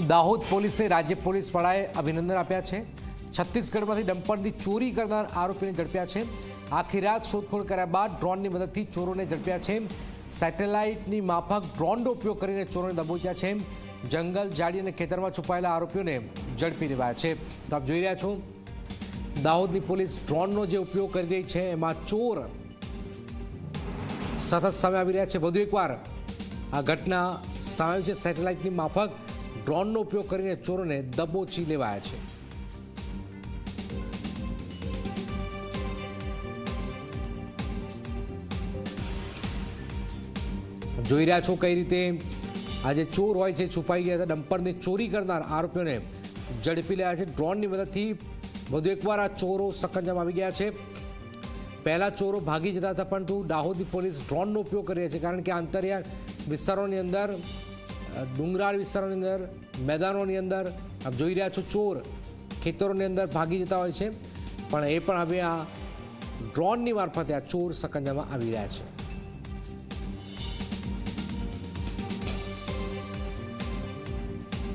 દાહોદ પોલીસને રાજ્ય પોલીસ વડાએ અભિનંદન આપ્યા છે. છત્તીસગઢમાંથી ડમ્પરની ચોરી કરનાર આરોપીને ઝડપ્યા છે. આખી રાત શોધખોળ કર્યા બાદ ડ્રોનની મદદથી ચોરોને ઝડપ્યા છે. સેટેલાઇટની માફક ડ્રોનનો ઉપયોગ કરીને ચોરોને દબોચ્યા છે. જંગલ જાડી અને ખેતરમાં છુપાયેલા આરોપીઓને ઝડપી લેવાયા છે. તો આપ જોઈ રહ્યા છો, દાહોદની પોલીસ ડ્રોનનો જે ઉપયોગ કરી રહી છે, એમાં ચોર સતત સામે આવી રહ્યા છે. વધુ એકવાર આ ઘટના સામે છે સેટેલાઇટની માફક ડ્રોનનો ઉપયોગ કરીને ચોરોને દબોચી લેવાયા છે. જોઈ રહ્યા છો કઈ રીતે આ જે ચોર હોય છે, છુપાઈ ગયા ડમ્પરની ચોરી કરનાર આરોપીઓને ઝડપી લેવા છે. ડ્રોનની મદદથી વધુ એકવાર આ ચોરો સકંજામાં આવી ગયા છે. પહેલાં ચોરો ભાગી જતા હતા, પરંતુ દાહોદી પોલીસ ડ્રોનનો ઉપયોગ કરી રહી છે, કારણ કે આંતરિયાળ વિસ્તારોની અંદર ડુંગરાળ વિસ્તારોની અંદર, મેદાનોની અંદર, આપ જોઈ રહ્યા છો ચોર ખેતરોની અંદર ભાગી જતા હોય છે. પણ એ પણ હવે આ ડ્રોનની મારફતે આ ચોર સકંજામાં આવી રહ્યા છે.